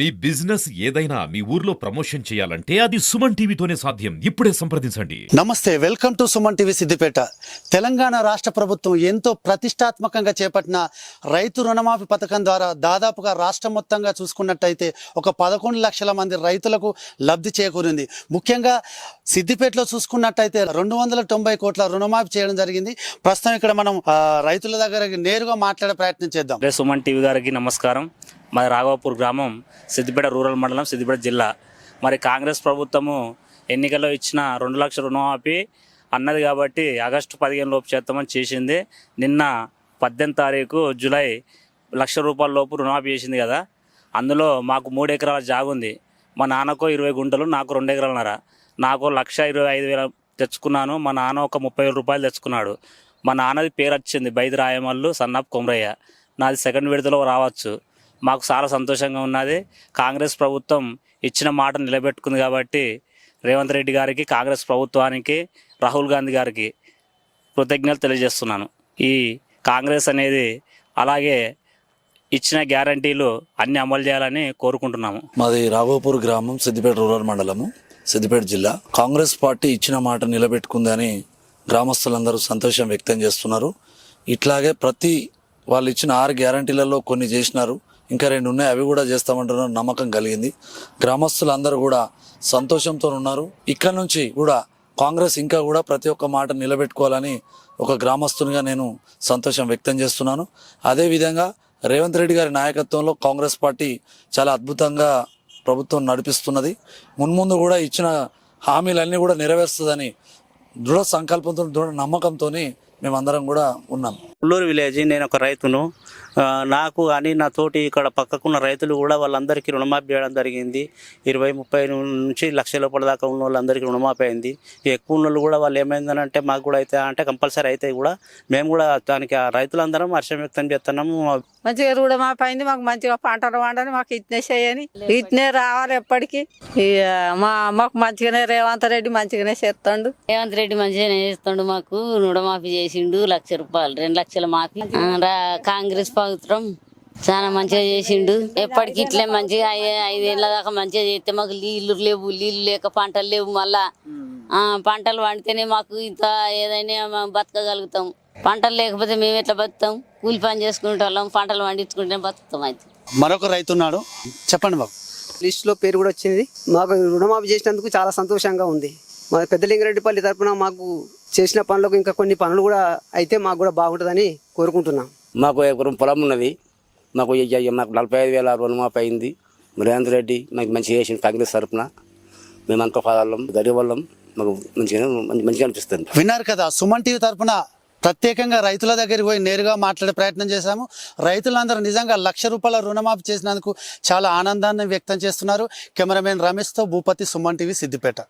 మీ business ఏదైనా మీ ఊర్లో promotion చేయాలంటే అది సుమన్ టీవీతోనే సాధ్యం. ఇప్పుడే సంప్రదించండి. నమస్తే welcome to Suman TV Siddipet. Telangana రాష్ట్ర ప్రభుత్వం ఎంతో ప్రతిష్టాత్మకంగా చేపట్టిన రైతు రుణమాఫీ పథకం ద్వారా దాదాపుగా రాష్ట్రం మొత్తంగా చూసుకున్నట్టయితే ఒక పదకొండు లక్షల మంది రైతులకు లబ్ధి చేకూరింది. ముఖ్యంగా సిద్దిపేటలో చూసుకున్నట్టయితే రెండు వందల తొంభై కోట్ల రుణమాఫీ చేయడం జరిగింది. ప్రస్తుతం ఇక్కడ మనం రైతుల దగ్గర నేరుగా మాట్లాడే ప్రయత్నం చేద్దాం. సుమన్ టీవీ గారికి నమస్కారం. మరి రాఘవపూర్ గ్రామం సిద్దిపేట రూరల్ మండలం సిద్దిపేట జిల్లా. మరి కాంగ్రెస్ ప్రభుత్వము ఎన్నికల్లో ఇచ్చిన రెండు లక్షల రుణమాఫీ అన్నది కాబట్టి ఆగస్టు పదిహేను లోపు చేస్తామని చేసింది. నిన్న పద్దెనిమిది తారీఖు జూలై లక్ష రూపాయల లోపు రుణమాఫీ చేసింది కదా. అందులో మాకు మూడు ఎకరాల జాగు ఉంది. మా నాన్నకు ఇరవై గుంటలు నాకు రెండు ఎకరాలన్నర. నాకు లక్ష ఇరవై ఐదు వేల తెచ్చుకున్నాను. మా నాన్న ఒక ముప్పై వేల రూపాయలు తెచ్చుకున్నాడు. మా నాన్నది పేరు వచ్చింది బైది రాయమల్లు సన్నప్ కొమరయ్య. నాది సెకండ్ విడతలో రావచ్చు. మాకు చాలా సంతోషంగా ఉన్నది. కాంగ్రెస్ ప్రభుత్వం ఇచ్చిన మాట నిలబెట్టుకుంది కాబట్టి రేవంత్ రెడ్డి గారికి కాంగ్రెస్ ప్రభుత్వానికి రాహుల్ గాంధీ గారికి కృతజ్ఞతలు తెలియజేస్తున్నాను. ఈ కాంగ్రెస్ అనేది అలాగే ఇచ్చిన గ్యారంటీలు అన్ని అమలు చేయాలని కోరుకుంటున్నాము. మాది రాఘోపూర్ గ్రామం సిద్దిపేట రూరల్ మండలము సిద్దిపేట జిల్లా. కాంగ్రెస్ పార్టీ ఇచ్చిన మాట నిలబెట్టుకుందని గ్రామస్తులందరూ సంతోషం వ్యక్తం చేస్తున్నారు. ఇట్లాగే ప్రతి వాళ్ళు ఇచ్చిన ఆరు గ్యారంటీలలో కొన్ని చేసినారు. ఇంకా రెండు ఉన్నాయి అవి కూడా చేస్తామంటున్నారు నమ్మకం కలిగింది. గ్రామస్తులందరూ కూడా సంతోషంతో ఉన్నారు. ఇక్కడ నుంచి కూడా కాంగ్రెస్ ఇంకా కూడా ప్రతి ఒక్క మాట నిలబెట్టుకోవాలని ఒక గ్రామస్తునిగా నేను సంతోషం వ్యక్తం చేస్తున్నాను. అదేవిధంగా రేవంత్ రెడ్డి గారి నాయకత్వంలో కాంగ్రెస్ పార్టీ చాలా అద్భుతంగా ప్రభుత్వం నడిపిస్తున్నది. మున్ముందు కూడా ఇచ్చిన హామీలన్నీ కూడా నెరవేరుస్తుందని దృఢ సంకల్పంతో దృఢ నమ్మకంతో మేమందరం కూడా ఉన్నాం. ఉల్లూరు విలేజ్ నేను ఒక రైతును. నాకు అని నా తోటి ఇక్కడ పక్కకున్న రైతులు కూడా వాళ్ళందరికీ రుణమాఫీ చేయడం జరిగింది. ఇరవై ముప్పై నుంచి లక్ష లోపల దాకా ఉన్న వాళ్ళందరికీ రుణమాఫీ అయింది. ఈ ఎక్కువ ఉన్న వాళ్ళు కూడా వాళ్ళు ఏమైందనంటే మాకు కూడా అయితే అంటే కంపల్సరీ అయితే కూడా మేము కూడా దానికి ఆ రైతులందరం హర్షం వ్యక్తం చేస్తున్నాము. మంచిగా మా పైంది మాకు మంచిగా పంటలు పండని మాకు ఇట్నే చేయని ఇట్నే రావాలి ఎప్పటికీ. మా మాకు మంచిగానే రేవంత్ రెడ్డి మంచిగానే చేస్తాడు. రేవంత్ రెడ్డి మంచిగానే చేస్తుండు మాకు. రుణమాఫీ చేసిండు లక్ష రూపాయలు రెండు లక్షల మాఫీ కాంగ్రెస్ ప్రభుత్వం చాలా మంచిగా చేసిండు. ఎప్పటికి ఇట్లే మంచిగా ఐ- ఐదేళ్ళ దాకా మంచిగా చేస్తే మాకు నీళ్ళు లేవు నీళ్ళు లేక పంటలు లేవు మళ్ళా. ఆ, పంటలు పండితేనే మాకు ఇంత ఏదైనా మేము బతకగలుగుతాం. పంటలు లేకపోతే మేము ఎట్లా బతుకుతాం? కూలి పని చేసుకుంటే వాళ్ళం పంటలు పండించుకుంటే బతుకుతాం అయితే. మరొక రైతు ఉన్నాడు. చెప్పండి బాబు. లిస్టులో పేరు కూడా వచ్చింది. మాకు రుణమాఫీ చేసినందుకు చాలా సంతోషంగా ఉంది. మా పెద్దలింగరెడ్డిపల్లి తరపున మాకు చేసిన పనులకు ఇంకా కొన్ని పనులు కూడా అయితే మాకు కూడా బాగుంటుందని కోరుకుంటున్నాం. మాకు ఎకరం పొలం ఉన్నది. మాకు ఇయ్య- మాకు నలభై ఐదు వేల రుణమాఫీ అయింది రేవంత్ రెడ్డి మాకు మంచిగా చేసింది కాంగ్రెస్ తరఫున మేమంతా వాళ్ళం గరీబ్ వాళ్ళం మాకు మంచిగా మంచి- మంచిగా అనిపిస్తుంది. విన్నారు కదా సుమన్ టీవీ తరఫున ప్రత్యేకంగా రైతుల దగ్గరికి పోయి నేరుగా మాట్లాడే ప్రయత్నం చేశాము. రైతులందరూ నిజంగా లక్ష రూపాయల రుణమాఫీ చేసినందుకు చాలా ఆనందాన్ని వ్యక్తం చేస్తున్నారు. కెమెరామెన్ రమేష్తో భూపతి సుమన్ టీవీ సిద్దిపేట.